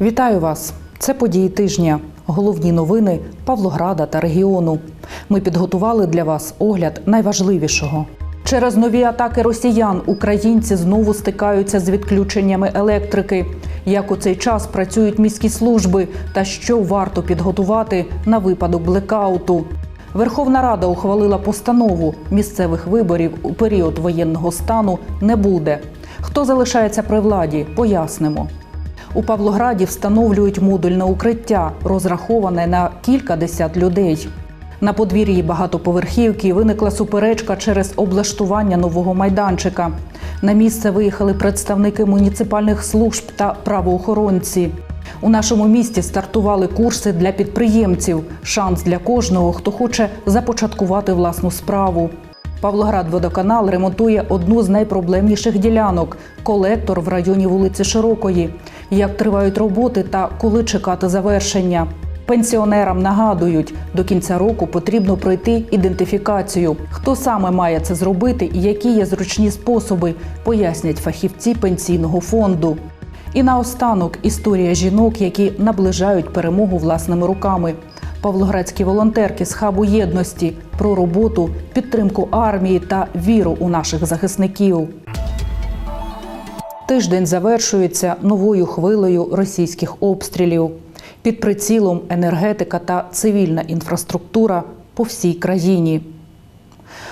Вітаю вас! Це події тижня. Головні новини Павлограда та регіону. Ми підготували для вас огляд найважливішого. Через нові атаки росіян українці знову стикаються з відключеннями електрики. Як у цей час працюють міські служби та що варто підготувати на випадок блекауту? Верховна Рада ухвалила постанову місцевих виборів у період воєнного стану не буде. Хто залишається при владі, пояснимо. У Павлограді встановлюють модульне укриття, розраховане на кілька десят людей. На подвір'ї багатоповерхівки виникла суперечка через облаштування нового майданчика. На місце виїхали представники муніципальних служб та правоохоронці. У нашому місті стартували курси для підприємців. Шанс для кожного, хто хоче започаткувати власну справу. Павлоградводоканал ремонтує одну з найпроблемніших ділянок колектор в районі вулиці Широкої. Як тривають роботи та коли чекати завершення? Пенсіонерам нагадують, до кінця року потрібно пройти ідентифікацію. Хто саме має це зробити і які є зручні способи, пояснять фахівці пенсійного фонду. І наостанок історія жінок, які наближають перемогу власними руками. Павлоградські волонтерки з хабу єдності про роботу, підтримку армії та віру у наших захисників. Тиждень завершується новою хвилею російських обстрілів. Під прицілом енергетика та цивільна інфраструктура по всій країні.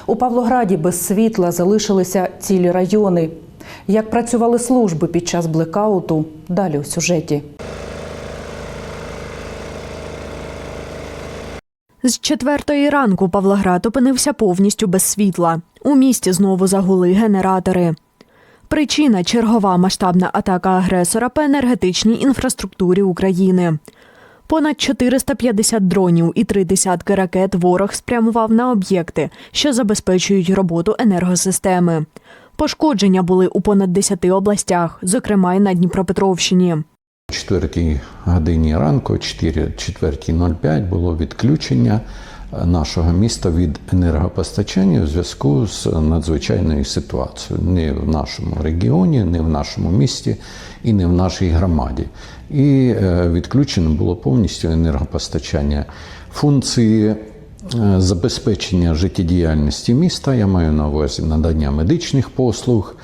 У Павлограді без світла залишилися цілі райони. Як працювали служби під час блекауту, далі у сюжеті. З четвертої ранку Павлоград опинився повністю без світла. У місті знову загули генератори. Причина чергова масштабна атака агресора по енергетичній інфраструктурі України. Понад 450 дронів і три десятки ракет ворог спрямував на об'єкти, що забезпечують роботу енергосистеми. Пошкодження були у понад 10 областях, зокрема й на Дніпропетровщині. О 4 годині ранку, 4.05, було відключення е, нашого міста від енергопостачання у зв'язку з надзвичайною ситуацією. Не в нашому регіоні, не в нашому місті і не в нашій громаді. І е, відключено було повністю енергопостачання. Функції е, забезпечення життєдіяльності міста, я маю на увазі надання медичних послуг,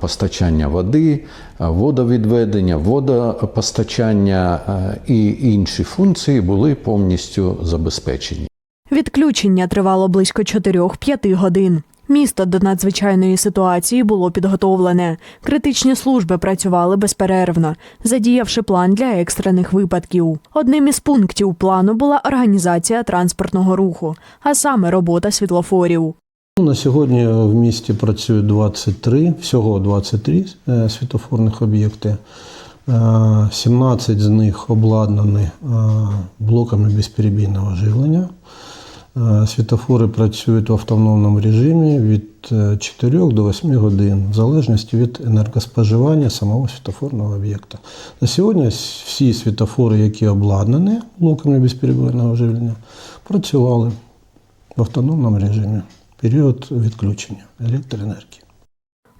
постачання води, е, водовідведення, водопостачання е, і інші функції були повністю забезпечені. Відключення тривало близько 4-5 годин. Місто до надзвичайної ситуації було підготовлене. Критичні служби працювали безперервно, задіявши план для екстрених випадків. Одним із пунктів плану була організація транспортного руху, а саме робота світлофорів. Ну, На сьогодні в місті працює 23, всього 23 е, світофорних об'єкти. Е, 17 з них обладнані е, блоками безперебійного живлення. Е, Світофори працюють в автономному режимі від е, 4 до 8 годин, в залежності від енергоспоживання самого світофорного об'єкта. На сьогодні всі світофори, які обладнані блоками безперебійного живлення, працювали в автономному режимі період відключення електроенергії.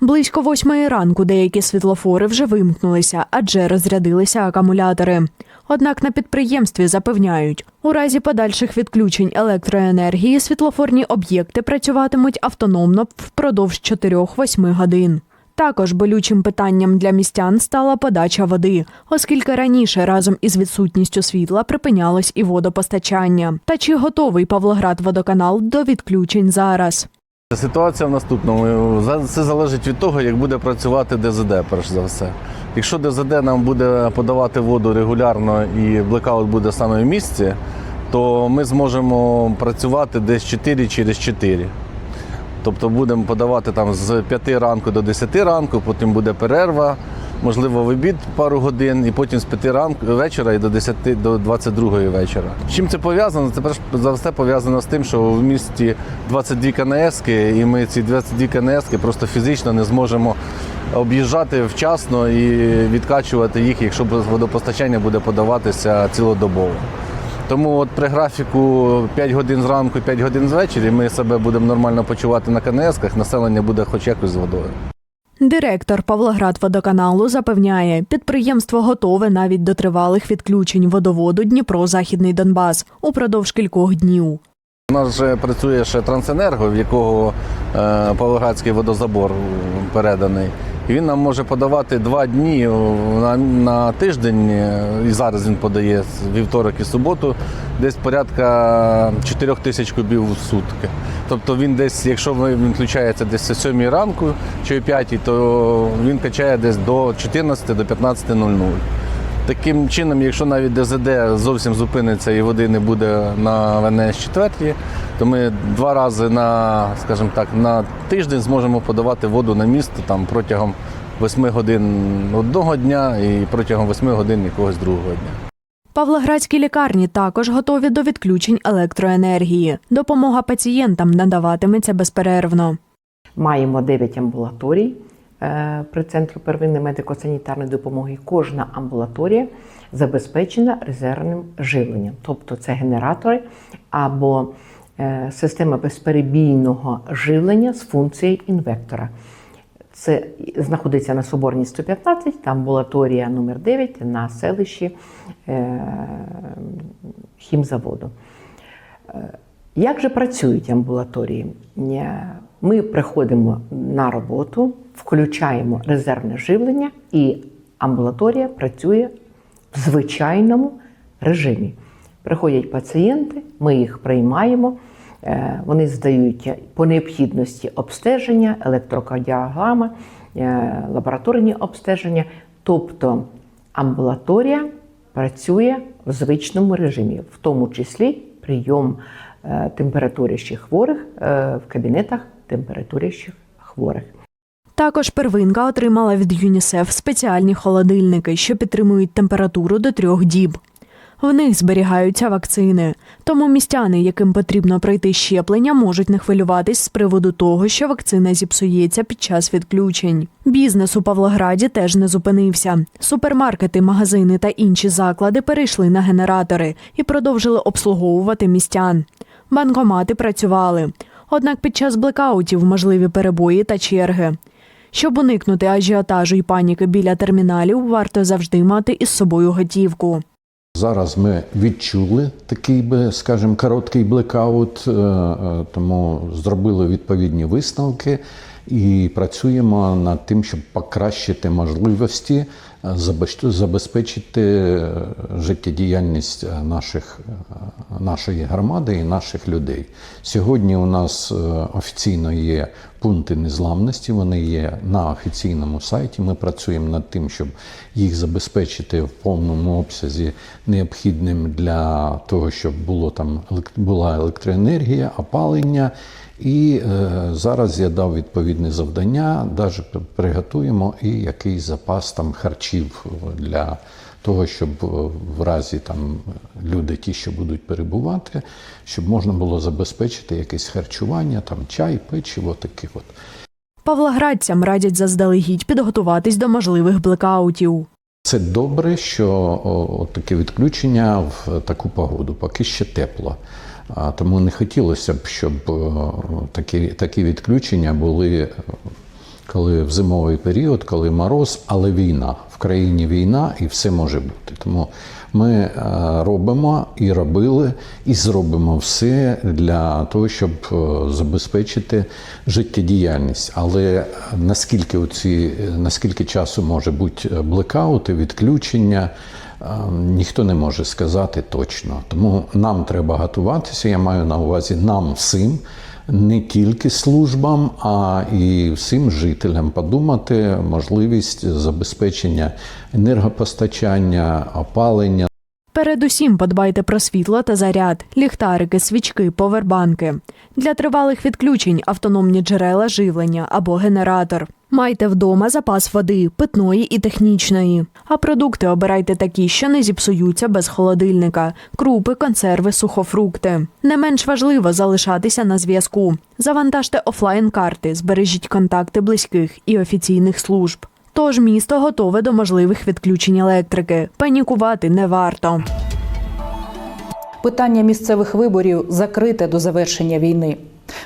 Близько восьмої ранку деякі світлофори вже вимкнулися, адже розрядилися акумулятори. Однак на підприємстві запевняють, у разі подальших відключень електроенергії світлофорні об'єкти працюватимуть автономно впродовж 4-8 годин. Також болючим питанням для містян стала подача води, оскільки раніше разом із відсутністю світла припинялось і водопостачання. Та чи готовий Павлоград водоканал до відключень зараз? Ситуація в наступному. Це залежить від того, як буде працювати ДЗД, перш за все. Якщо ДЗД нам буде подавати воду регулярно і блекаут буде саме в місці, то ми зможемо працювати десь 4 через 4. Тобто будемо подавати там з 5 ранку до 10 ранку, потім буде перерва, можливо, в обід пару годин, і потім з 5 ранку вечора і до 10 до 22 вечора. Чим це пов'язано? Це перш за все пов'язано з тим, що в місті 22 КНСки, і ми ці 22 КНСки просто фізично не зможемо об'їжджати вчасно і відкачувати їх, якщо водопостачання буде подаватися цілодобово. Тому от при графіку 5 годин зранку, 5 годин звечері ми себе будемо нормально почувати на КНСках, населення буде хоч якось з водою. Директор Павлоградводоканалу запевняє, підприємство готове навіть до тривалих відключень водоводу Дніпро-Західний Донбас упродовж кількох днів. У нас вже працює ще Трансенерго, в якого е, Павлоградський водозабор переданий. Він нам може подавати два дні на, на тиждень, е, і зараз він подає вівторок і суботу, десь порядка 4 тисяч кубів в сутки. Тобто він десь, якщо він включається десь о 7 ранку чи о 5, то він качає десь до 14 до 15.00. Таким чином, якщо навіть ДЗД зовсім зупиниться і води не буде на ВНС 4, то ми два рази на, скажімо так, на тиждень зможемо подавати воду на місто там протягом 8 годин одного дня і протягом 8 годин якогось другого дня. Павлоградські лікарні також готові до відключень електроенергії. Допомога пацієнтам надаватиметься безперервно. Маємо 9 амбулаторій при центру первинної медико-санітарної допомоги. Кожна амбулаторія забезпечена резервним живленням, тобто це генератори або е, система безперебійного живлення з функцією інвектора. Це знаходиться на Соборній 115, та амбулаторія номер 9 на селищі е, хімзаводу. Як же працюють амбулаторії? Ми приходимо на роботу, включаємо резервне живлення, і амбулаторія працює в звичайному режимі. Приходять пацієнти, ми їх приймаємо, е, вони здають по необхідності обстеження, електрокардіограма, е, лабораторні обстеження. Тобто амбулаторія працює в звичному режимі, в тому числі прийом е, температурящих хворих е, в кабінетах температурящих хворих. Також первинка отримала від ЮНІСЕФ спеціальні холодильники, що підтримують температуру до трьох діб. В них зберігаються вакцини, тому містяни, яким потрібно пройти щеплення, можуть не хвилюватись з приводу того, що вакцина зіпсується під час відключень. Бізнес у Павлограді теж не зупинився. Супермаркети, магазини та інші заклади перейшли на генератори і продовжили обслуговувати містян. Банкомати працювали. Однак під час блекаутів можливі перебої та черги. Щоб уникнути ажіотажу і паніки біля терміналів, варто завжди мати із собою готівку. Зараз ми відчули такий би, скажімо, короткий блекаут, е, е, тому зробили відповідні висновки і працюємо над тим, щоб покращити можливості забезпечити е, життєдіяльність е, наших, е, нашої громади і наших людей. Сьогодні у нас офіційно є пункти незламності, вони є на офіційному сайті. Ми працюємо над тим, щоб їх забезпечити в повному обсязі необхідним для того, щоб було там була електроенергія, опалення. І е, зараз я дав відповідне завдання, навіть приготуємо і якийсь запас там харчів для того, щоб е, в разі там люди, ті, що будуть перебувати, щоб можна було забезпечити якесь харчування, там чай, печиво, таких от. Павлоградцям радять заздалегідь підготуватись до можливих блекаутів. Це добре, що таке відключення в таку погоду, поки ще тепло. Тому не хотілося б, щоб такі, такі відключення були, коли в зимовий період, коли мороз, але війна. В країні війна і все може бути. Тому ми е, робимо і робили, і зробимо все для того, щоб е, забезпечити життєдіяльність. Але наскільки оці, наскільки часу може бути блекаути, відключення, е, ніхто не може сказати точно. Тому нам треба готуватися. Я маю на увазі нам всім. Не тільки службам, а і всім жителям подумати можливість забезпечення енергопостачання, опалення. Передусім подбайте про світло та заряд, ліхтарики, свічки, повербанки. Для тривалих відключень автономні джерела живлення або генератор. Майте вдома запас води, питної і технічної. А продукти обирайте такі, що не зіпсуються без холодильника: крупи, консерви, сухофрукти. Не менш важливо залишатися на зв'язку. Завантажте офлайн-карти, збережіть контакти близьких і офіційних служб. Тож місто готове до можливих відключень електрики. Панікувати не варто. Питання місцевих виборів закрите до завершення війни.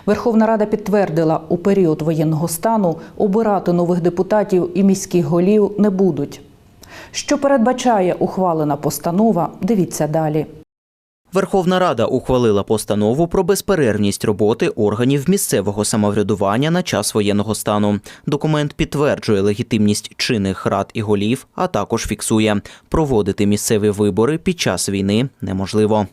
Верховна Рада підтвердила, у період воєнного стану обирати нових депутатів і міських голів не будуть. Що передбачає ухвалена постанова, дивіться далі. Верховна Рада ухвалила постанову про безперервність роботи органів місцевого самоврядування на час воєнного стану. Документ підтверджує легітимність чинних рад і голів, а також фіксує, проводити місцеві вибори під час війни неможливо.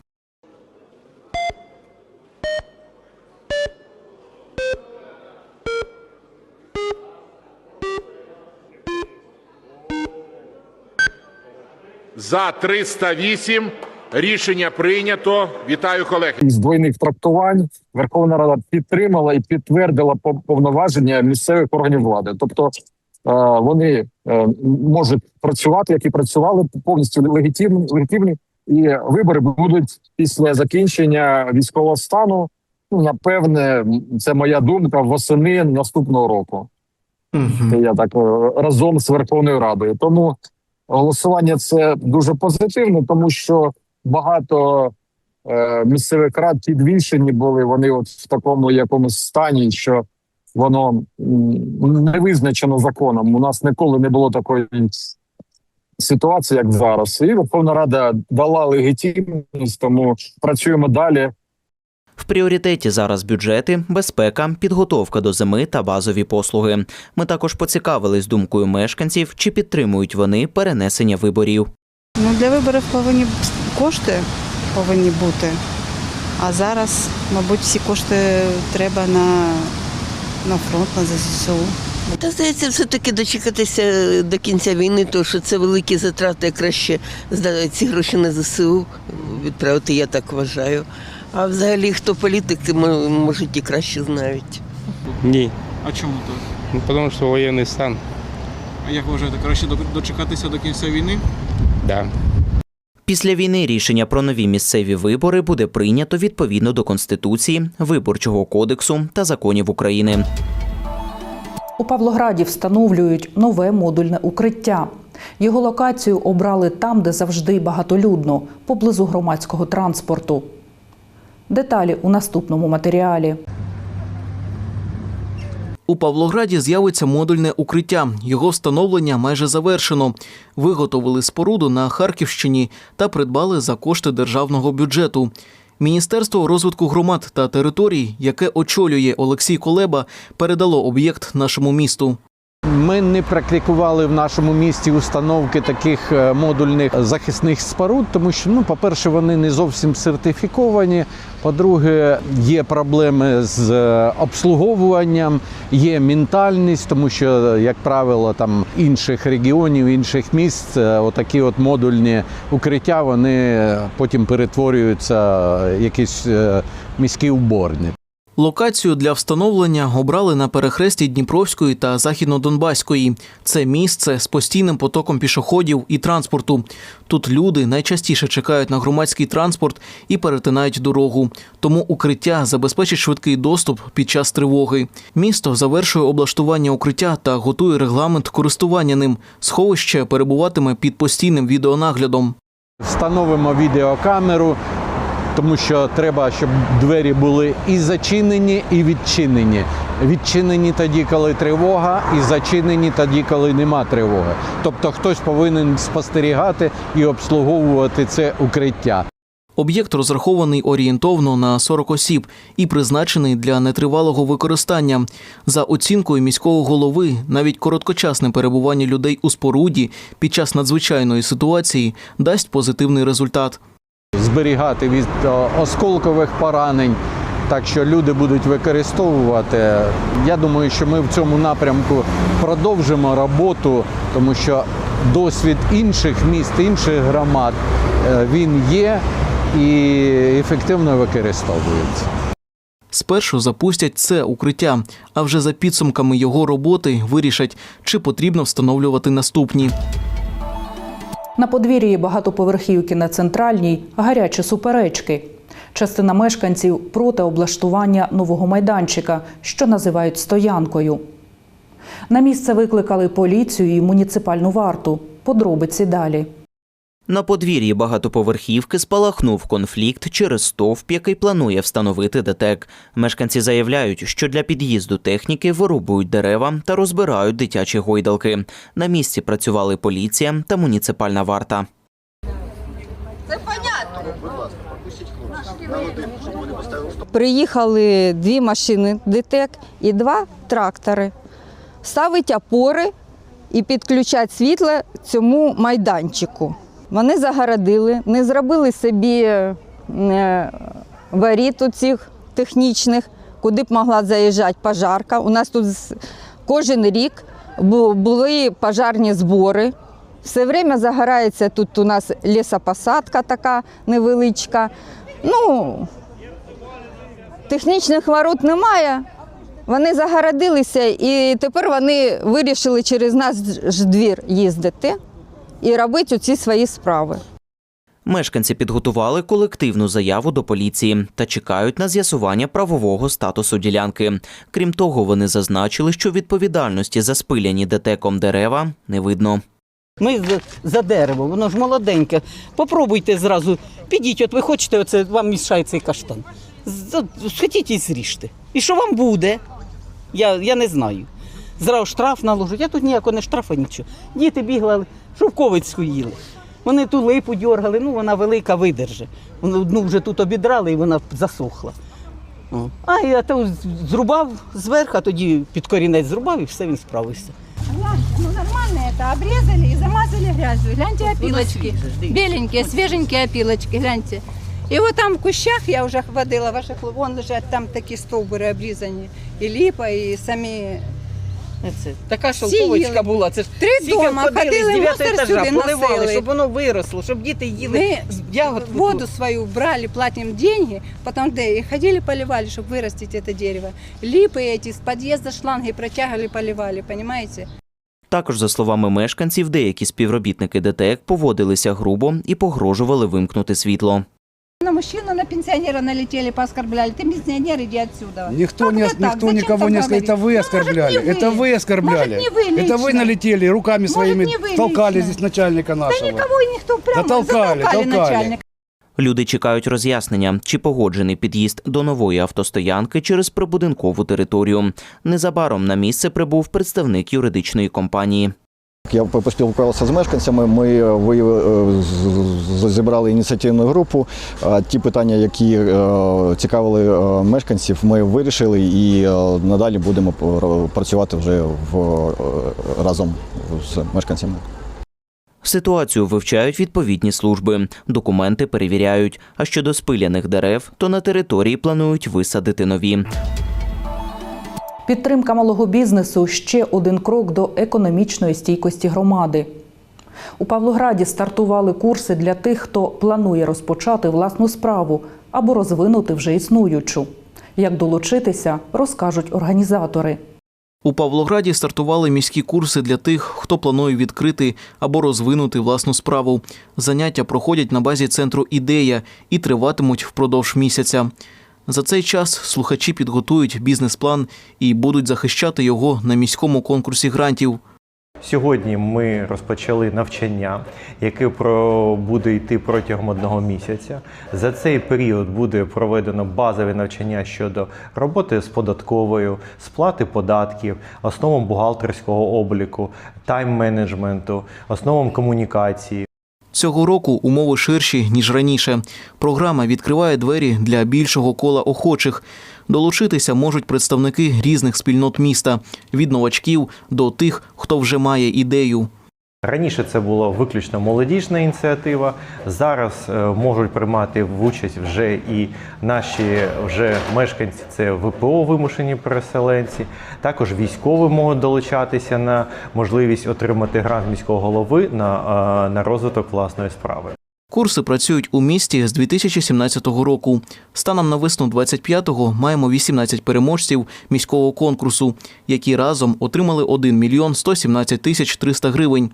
За 308 рішення прийнято. Вітаю колег. із двойних трактувань Верховна Рада підтримала і підтвердила пов- повноваження місцевих органів влади. Тобто е, вони е, можуть працювати, як і працювали повністю легітимні, легітимні, і вибори будуть після закінчення військового стану. Ну, напевне, це моя думка восени наступного року. Це я так е, разом з Верховною Радою. Тому голосування це дуже позитивно, тому що багато е, місцевих рад підвішені були. Вони от в такому якомусь стані, що воно не визначено законом. У нас ніколи не було такої ситуації, як зараз. І Верховна Рада дала легітимність, тому працюємо далі. В пріоритеті зараз бюджети, безпека, підготовка до зими та базові послуги. Ми також поцікавились думкою мешканців, чи підтримують вони перенесення виборів. Ну, для виборів повинні кошти повинні бути. А зараз, мабуть, всі кошти треба на, на фронт, на ЗСУ. Та здається, все-таки дочекатися до кінця війни, тому що це великі затрати, краще ці гроші на ЗСУ відправити, я так вважаю. А взагалі, хто політик, може і краще знають. Ні, А чому так? ну, тому що воєнний стан. А як вважаєте, краще дочекатися до кінця війни? Да. Після війни рішення про нові місцеві вибори буде прийнято відповідно до Конституції, Виборчого кодексу та законів України. У Павлограді встановлюють нове модульне укриття. Його локацію обрали там, де завжди багатолюдно, поблизу громадського транспорту. Деталі у наступному матеріалі. У Павлограді з'явиться модульне укриття. Його встановлення майже завершено. Виготовили споруду на Харківщині та придбали за кошти державного бюджету. Міністерство розвитку громад та територій, яке очолює Олексій Колеба, передало об'єкт нашому місту. Ми не практикували в нашому місті установки таких е, модульних захисних споруд, тому що, ну, по-перше, вони не зовсім сертифіковані. По-друге, є проблеми з е, обслуговуванням, є ментальність, тому що, як правило, там інших регіонів, інших міст, е, отакі от модульні укриття, вони потім перетворюються в якісь міські уборні. Локацію для встановлення обрали на перехресті Дніпровської та Західнодонбаської. Це місце з постійним потоком пішоходів і транспорту. Тут люди найчастіше чекають на громадський транспорт і перетинають дорогу. Тому укриття забезпечить швидкий доступ під час тривоги. Місто завершує облаштування укриття та готує регламент користування ним. Сховище перебуватиме під постійним відеонаглядом. Встановимо відеокамеру, тому що треба, щоб двері були і зачинені, і відчинені. Відчинені тоді, коли тривога, і зачинені тоді, коли нема тривоги. Тобто хтось повинен спостерігати і обслуговувати це укриття. Об'єкт розрахований орієнтовно на 40 осіб і призначений для нетривалого використання. За оцінкою міського голови, навіть короткочасне перебування людей у споруді під час надзвичайної ситуації дасть позитивний результат. Зберігати від осколкових поранень. Так що люди будуть використовувати. Я думаю, що ми в цьому напрямку продовжимо роботу, тому що досвід інших міст, інших громад е, він є і ефективно використовується. Спершу запустять це укриття, а вже за підсумками його роботи вирішать, чи потрібно встановлювати наступні. На подвір'ї багатоповерхівки на центральній гарячі суперечки. Частина мешканців проти облаштування нового майданчика, що називають стоянкою. На місце викликали поліцію і муніципальну варту. Подробиці далі. На подвір'ї багатоповерхівки спалахнув конфлікт через стовп, який планує встановити ДТЕК. Мешканці заявляють, що для під'їзду техніки вирубують дерева та розбирають дитячі гойдалки. На місці працювали поліція та муніципальна варта. Це понятно. Приїхали дві машини ДТЕК і два трактори. Ставить опори і підключать світло цьому майданчику. Вони загородили, не зробили собі е, воріт у цих технічних, куди б могла заїжджати пожарка. У нас тут кожен рік були пожарні збори. Все время загорається тут у нас лісопосадка така невеличка. Ну, технічних ворот немає. Вони загородилися і тепер вони вирішили через наш двір їздити і робити оці свої справи. Мешканці підготували колективну заяву до поліції та чекають на з'ясування правового статусу ділянки. Крім того, вони зазначили, що відповідальності за спиляні ДТЕКом дерева не видно. Ми за, дерево, воно ж молоденьке. Попробуйте зразу. Підіть, от ви хочете, оце вам мішає цей каштан. Схотіть і зріжте. І що вам буде? Я, я не знаю. Зразу штраф наложуть. Я тут ніякого не штрафа, нічого. Діти бігли, шовковицьку їли. Вони ту липу дергали, ну вона велика видерже. Одну вже тут обідрали і вона засохла. О. А я то зрубав зверху, а тоді під корінець зрубав і все він справився. Ну нормально это, обрезали и замазали грязью. Гляньте опилочки. Беленькие, свеженькие опилочки, гляньте. И вот там в кущах я уже водила ваших, вон лежат там такие стовбури обрізані. І ліпа, і самі Це така шовковочка Сіяли. була. Це ж Три скільки дома ходили ходили, з дев'ятого мусор етажа, сюди поливали, носили. щоб воно виросло, щоб діти їли Мы ягодку. воду свою брали, платим деньги, потом да, и ходили поливали, чтобы вырастить это дерево. Липы эти с подъезда шланги протягивали, поливали, понимаете? Також, за словами мешканців, деякі співробітники ДТЕК поводилися грубо і погрожували вимкнути світло. На мужчину, на пенсионера налетели, пооскорбляли. Ты пенсионер, иди отсюда. Никто, Как не, это так? никто Зачем никого так не говорить? оскорблял. Это вы Ну, оскорбляли. может, не это вы. вы оскорбляли. Может, не вы это вы лично. налетели руками Может, своими, не вы толкали лично. здесь начальника Да нашего. никого и никто прямо толкали, затолкали толкали. начальника. Люди чекають роз'яснення, чи погоджений під'їзд до нової автостоянки через прибудинкову територію. Незабаром на місце прибув представник юридичної компанії. Я поспілкувався з мешканцями. Ми виявили, з- з- зібрали ініціативну групу. Ті питання, які е, цікавили е, мешканців, ми вирішили і е, надалі будемо пр- працювати вже в, е, разом з мешканцями. Ситуацію вивчають відповідні служби, документи перевіряють. А щодо спиляних дерев, то на території планують висадити нові. Підтримка малого бізнесу ще один крок до економічної стійкості громади. У Павлограді стартували курси для тих, хто планує розпочати власну справу або розвинути вже існуючу. Як долучитися, розкажуть організатори. У Павлограді стартували міські курси для тих, хто планує відкрити або розвинути власну справу. Заняття проходять на базі центру Ідея і триватимуть впродовж місяця. За цей час слухачі підготують бізнес-план і будуть захищати його на міському конкурсі грантів. Сьогодні ми розпочали навчання, яке буде йти протягом одного місяця. За цей період буде проведено базове навчання щодо роботи з податковою, сплати податків, основам бухгалтерського обліку, тайм-менеджменту, основам комунікації. Цього року умови ширші, ніж раніше. Програма відкриває двері для більшого кола охочих. Долучитися можуть представники різних спільнот міста від новачків до тих, хто вже має ідею. Раніше це була виключно молодіжна ініціатива. Зараз е, можуть приймати в участь вже і наші вже мешканці, це ВПО вимушені переселенці. Також військові можуть долучатися на можливість отримати грант міського голови на, е, на розвиток власної справи. Курси працюють у місті з 2017 року. Станом на весну 25-го маємо 18 переможців міського конкурсу, які разом отримали 1 мільйон 117 тисяч 300 гривень.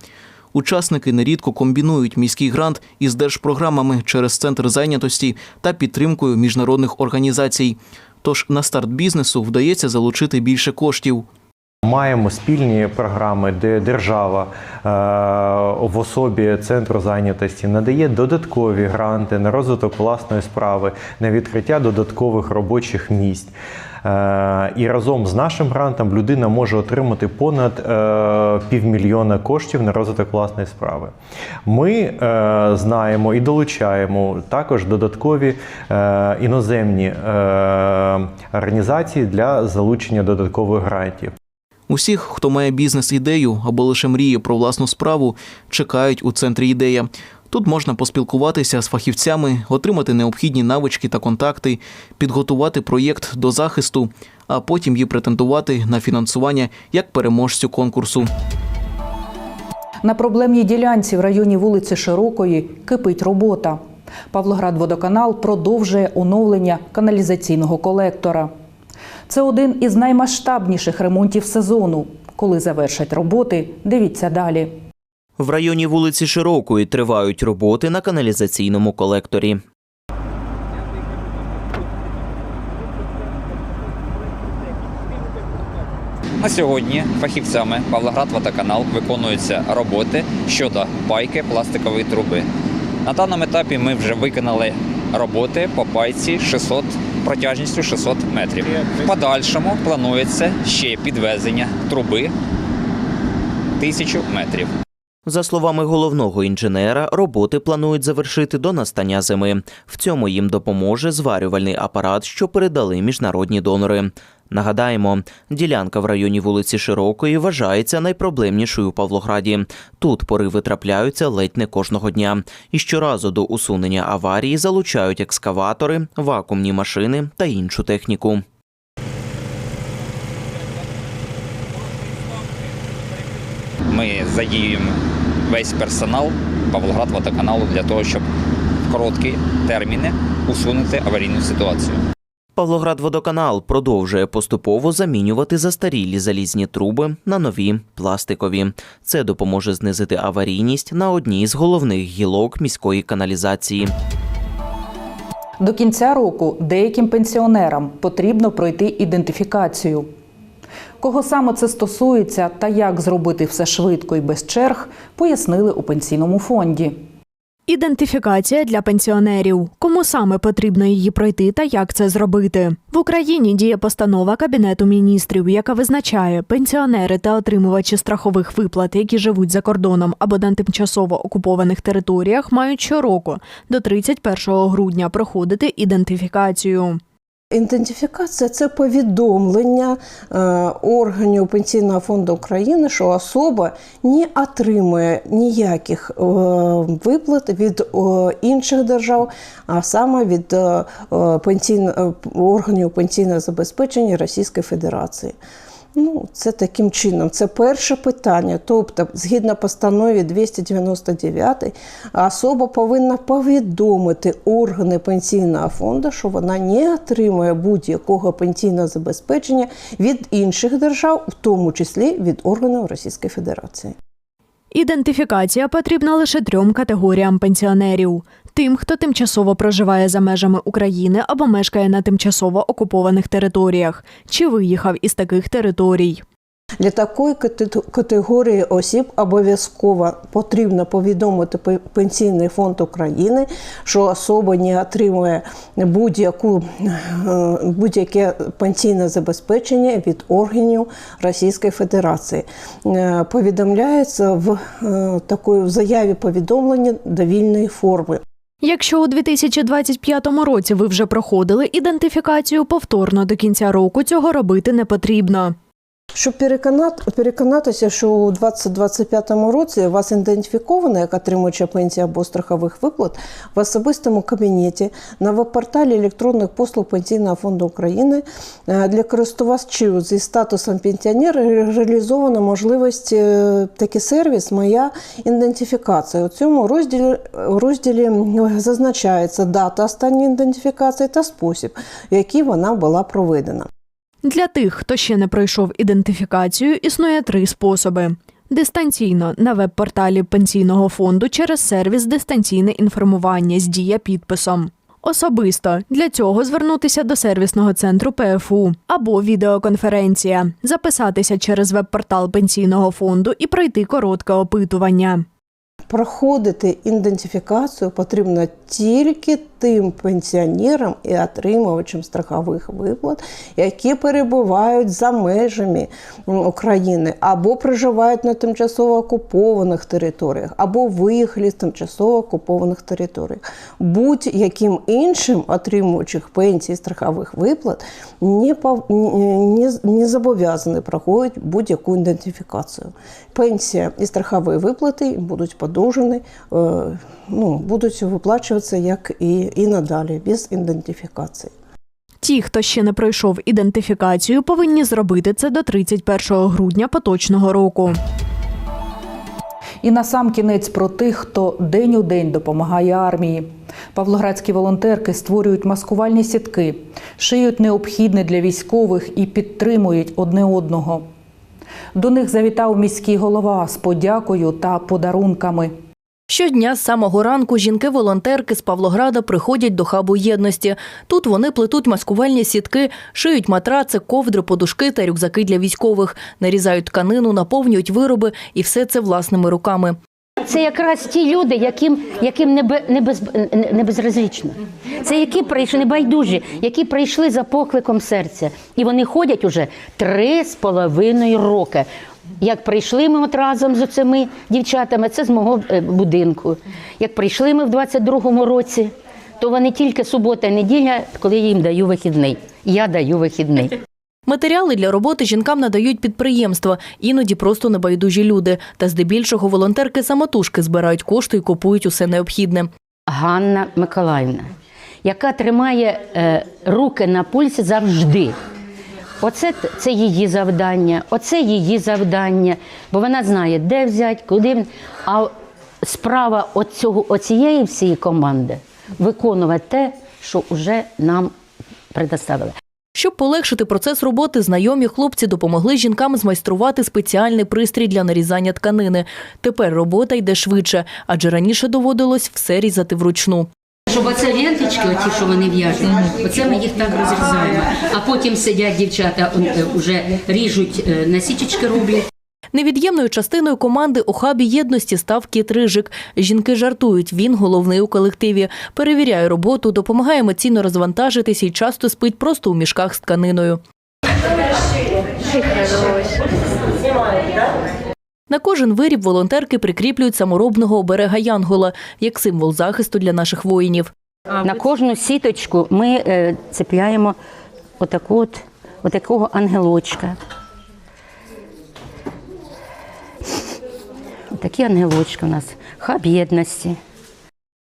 Учасники нерідко комбінують міський грант із держпрограмами через центр зайнятості та підтримкою міжнародних організацій. Тож на старт бізнесу вдається залучити більше коштів. Маємо спільні програми, де держава е, в особі центру зайнятості надає додаткові гранти на розвиток власної справи, на відкриття додаткових робочих місць. Е, І разом з нашим грантом людина може отримати понад е, півмільйона коштів на розвиток власної справи. Ми знаємо і долучаємо також додаткові іноземні організації для залучення додаткових грантів. Усіх, хто має бізнес-ідею або лише мріє про власну справу, чекають у центрі ідея. Тут можна поспілкуватися з фахівцями, отримати необхідні навички та контакти, підготувати проєкт до захисту, а потім і претендувати на фінансування як переможцю конкурсу. На проблемній ділянці в районі вулиці Широкої кипить робота. Павлоградводоканал продовжує оновлення каналізаційного колектора. Це один із наймасштабніших ремонтів сезону. Коли завершать роботи, дивіться далі. В районі вулиці Широкої тривають роботи на каналізаційному колекторі. На сьогодні фахівцями Павлоград-Водоканал виконуються роботи щодо пайки пластикової труби. На даному етапі ми вже виконали роботи по пайці 600 протяжністю 600 метрів. В подальшому планується ще підвезення труби 1000 метрів. За словами головного інженера, роботи планують завершити до настання зими. В цьому їм допоможе зварювальний апарат, що передали міжнародні донори. Нагадаємо, ділянка в районі вулиці Широкої вважається найпроблемнішою у Павлограді. Тут пориви трапляються ледь не кожного дня. І щоразу до усунення аварії залучають екскаватори, вакуумні машини та іншу техніку. Ми задіюємо весь персонал Павлоград-Водоканалу для того, щоб короткі терміни усунути аварійну ситуацію. Павлоградводоканал продовжує поступово замінювати застарілі залізні труби на нові пластикові. Це допоможе знизити аварійність на одній з головних гілок міської каналізації. До кінця року деяким пенсіонерам потрібно пройти ідентифікацію. Кого саме це стосується та як зробити все швидко і без черг, пояснили у пенсійному фонді. Ідентифікація для пенсіонерів. Кому саме потрібно її пройти та як це зробити? В Україні діє постанова Кабінету міністрів, яка визначає, пенсіонери та отримувачі страхових виплат, які живуть за кордоном або на тимчасово окупованих територіях, мають щороку до 31 грудня проходити ідентифікацію. Ідентифікація це повідомлення е, органів Пенсійного фонду України, що особа не отримує ніяких е, виплат від е, інших держав, а саме від органів пенсійного забезпечення Російської Федерації. Ну, це таким чином. Це перше питання. Тобто, згідно постанові 299, особа повинна повідомити органи пенсійного фонду, що вона не отримує будь-якого пенсійного забезпечення від інших держав, в тому числі від органів Російської Федерації. Ідентифікація потрібна лише трьом категоріям пенсіонерів: тим, хто тимчасово проживає за межами України або мешкає на тимчасово окупованих територіях, чи виїхав із таких територій. Для такої категорії осіб обов'язково потрібно повідомити Пенсійний фонд України, що особа не отримує будь-яку е, будь-яке пенсійне забезпечення від органів Російської Федерації. Е, Повідомляється в е, такої заяві повідомлення довільної форми. Якщо у 2025 році ви вже проходили ідентифікацію повторно до кінця року, цього робити не потрібно. Щоб переконати, переконатися, що у 2025 році вас ідентифіковано як отримуюча пенсії або страхових виплат в особистому кабінеті на веб-порталі електронних послуг Пенсійного фонду України е, для користувачів зі статусом пенсіонера реалізована можливість е, такий сервіс Моя ідентифікація. У цьому розділі, розділі зазначається дата останньої ідентифікації та спосіб, який вона була проведена. Для тих, хто ще не пройшов ідентифікацію, існує три способи: дистанційно на веб-порталі пенсійного фонду через сервіс дистанційне інформування з дія підписом. Особисто для цього звернутися до сервісного центру ПФУ або відеоконференція, записатися через веб-портал пенсійного фонду і пройти коротке опитування. Проходити ідентифікацію потрібно тільки тим пенсіонерам і отримувачам страхових виплат, які перебувають за межами України або проживають на тимчасово окупованих територіях, або виїхали з тимчасово окупованих територій. Будь-яким іншим отримувачам пенсій страхових виплат не, не, не зобов'язані проходити будь-яку ідентифікацію. Пенсія і страхові виплати будуть подовжені, е, ну, будуть виплачуватися як і, і надалі, без ідентифікації. Ті, хто ще не пройшов ідентифікацію, повинні зробити це до 31 грудня поточного року. І на сам кінець про тих, хто день у день допомагає армії. Павлоградські волонтерки створюють маскувальні сітки, шиють необхідне для військових і підтримують одне одного. До них завітав міський голова з подякою та подарунками. Щодня з самого ранку жінки-волонтерки з Павлограда приходять до хабу єдності. Тут вони плетуть маскувальні сітки, шиють матраци, ковдри, подушки та рюкзаки для військових, нарізають тканину, наповнюють вироби і все це власними руками. Це якраз ті люди, яким, яким не, не, без, не, безразлічно. Це які прийшли, не байдужі, які прийшли за покликом серця. І вони ходять уже три з половиною роки. Як прийшли ми от разом з цими дівчатами, це з мого е, будинку. Як прийшли ми в 22-му році, то вони тільки субота, неділя, коли я їм даю вихідний. Я даю вихідний. Матеріали для роботи жінкам надають підприємства, іноді просто небайдужі люди. Та здебільшого волонтерки самотужки збирають кошти і купують усе необхідне. Ганна Миколаївна, яка тримає е, руки на пульсі завжди. Оце це її завдання, оце її завдання, бо вона знає, де взяти, куди. А справа оцього, оцієї всієї команди виконувати те, що вже нам предоставили. Щоб полегшити процес роботи, знайомі хлопці допомогли жінкам змайструвати спеціальний пристрій для нарізання тканини. Тепер робота йде швидше, адже раніше доводилось все різати вручну. Щоб оце ленточки, оті, що вони в'яжуть, оце ми їх так розрізаємо. А потім сидять дівчата, вже ріжуть е, насічечки роблять. Невід'ємною частиною команди у хабі єдності став Кіт Рижик. Жінки жартують, він головний у колективі. Перевіряє роботу, допомагає емоційно розвантажитися і часто спить просто у мішках з тканиною. На кожен виріб волонтерки прикріплюють саморобного оберега Янгола як символ захисту для наших воїнів. На кожну сіточку ми е, цепляємо отаку от, отакого ангелочка. Такі ангелочки у нас. Хаб єдності.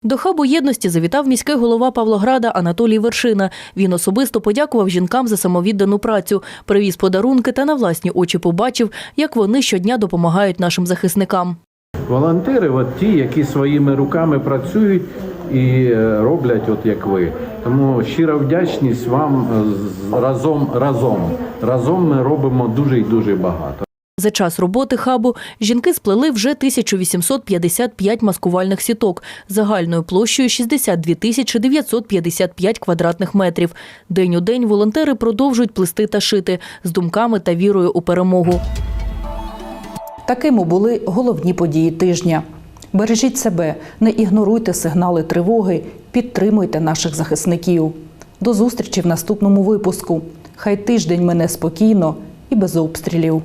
До хабу єдності завітав міський голова Павлограда Анатолій Вершина. Він особисто подякував жінкам за самовіддану працю, привіз подарунки та на власні очі побачив, як вони щодня допомагають нашим захисникам. Волонтери, от ті, які своїми руками працюють і е, роблять, от як ви. Тому щира вдячність вам е, разом разом. Разом ми робимо дуже і дуже багато. За час роботи хабу жінки сплели вже 1855 маскувальних сіток загальною площею 62 тисячі 955 квадратних метрів. День у день волонтери продовжують плести та шити з думками та вірою у перемогу. Такими були головні події тижня. Бережіть себе, не ігноруйте сигнали тривоги, підтримуйте наших захисників. До зустрічі в наступному випуску. Хай тиждень мене спокійно і без обстрілів.